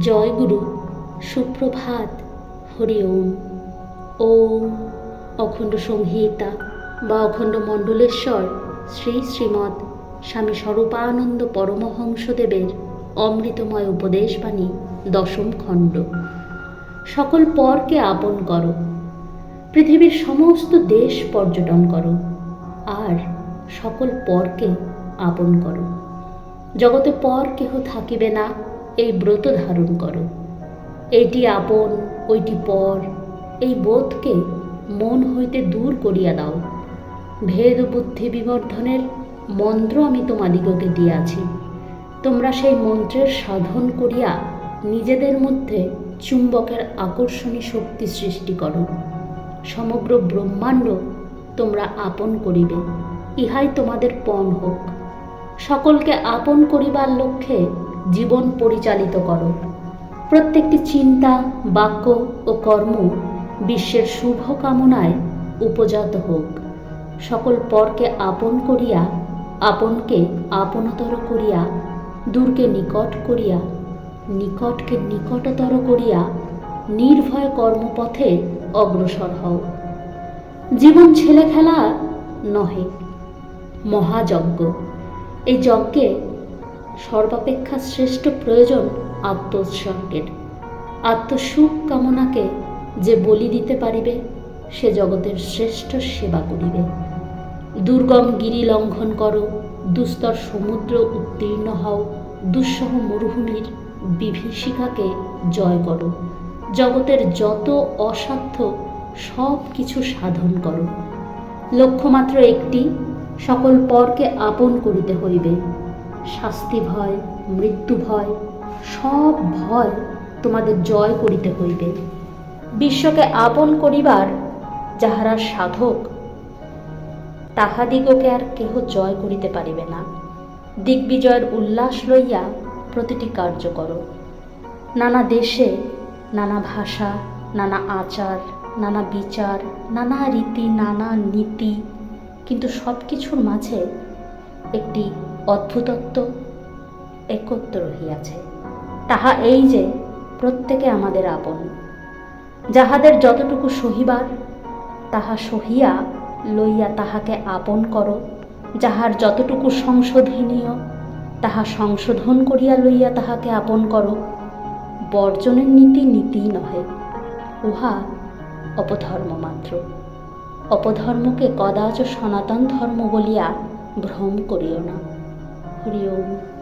জয় গুরু, সুপ্রভাত, হরি ওম। ওম অখণ্ড সংহিতা বা অখণ্ড মণ্ডলেশ্বর শ্রী শ্রীমৎ স্বামী স্বরূপানন্দ পরমহংসদেবের অমৃতময় উপদেশবাণী, দশম খণ্ড। সকল পরকে আপন করো, পৃথিবীর সমস্ত দেশ পর্যটন করো, আর সকল পরকে আপন করো। জগতে পর কেহ থাকিবে না এই ব্রত ধারণ করো। এইটি আপন, ওইটি পর। এই বোধকে মন হইতে দূর করিয়া দাও। ভেদ বুদ্ধি বিবর্ধনের মন্ত্র আমি তোমাদিগকে দিয়াছি। তোমরা সেই মন্ত্রের সাধন করিয়া নিজেদের মধ্যে চুম্বকের আকর্ষণী শক্তি সৃষ্টি করো। সমগ্র ব্রহ্মাণ্ড তোমরা আপন করিবে, ইহাই তোমাদের পণ হোক। সকলকে আপন করিবার লক্ষ্যে জীবন পরিচালিত করো। প্রত্যেকটি চিন্তা, বাক্য ও কর্ম বিশ্বের শুভ কামনায় উপজাত হোক। সকল পরকে আপন করিয়া, আপনকে আপনতর করিয়া, দূরকে নিকট করিয়া, নিকটকে নিকটতর করিয়া নির্ভয় কর্মপথে অগ্রসর হও। জীবন ছেলে খেলা নহে, মহাযজ্ঞ। এই যজ্ঞে সর্বাপেক্ষা শ্রেষ্ঠ প্রয়োজন আত্মোৎসর্গের। আত্মসুখ কামনাকে যে বলি দিতে পারিবে, সে জগতের শ্রেষ্ঠ সেবা করিবে। দুর্গম গিরি লঙ্ঘন করো, দুস্তর সমুদ্র উত্তীর্ণ হও, দুঃসহ মরুভূমির বিভীষিকাকে জয় করো। জগতের যত অসাধ্য সব কিছু সাধন করো। লক্ষ্যমাত্র একটি, সকল পরকে আপন করিতে হইবে। শাস্তি ভয়, মৃত্যু ভয়, সব ভয় তোমাদের জয় করিতে হইবে। বিশ্বকে আপন করিবার যাহারা সাধক, তাহাদিগকে আর কেহ জয় করিতে পারিবে না। দিগ্বিজয়ের উল্লাস লইয়া প্রতিটি কার্য করো। নানা দেশে নানা ভাষা, নানা আচার, নানা বিচার, নানা রীতি, নানা নীতি, কিন্তু সব কিছুর মাঝে একটি অদ্ভুতত্ব একত্র রহিয়াছে তাহা এই যে, প্রত্যেকে আমাদের আপন। যাহাদের যতটুকু সহিবার, তাহা সহিয়া লইয়া তাহাকে আপন করো। যাহার যতটুকু সংশোধনীয়, তাহা সংশোধন করিয়া লইয়া তাহাকে আপন করো। বর্জনের নীতি নীতি নহে, উহা অপধর্ম মাত্র। অপধর্মকে কদাচ সনাতন ধর্ম বলিয়া ভ্রম করিও না। 振り下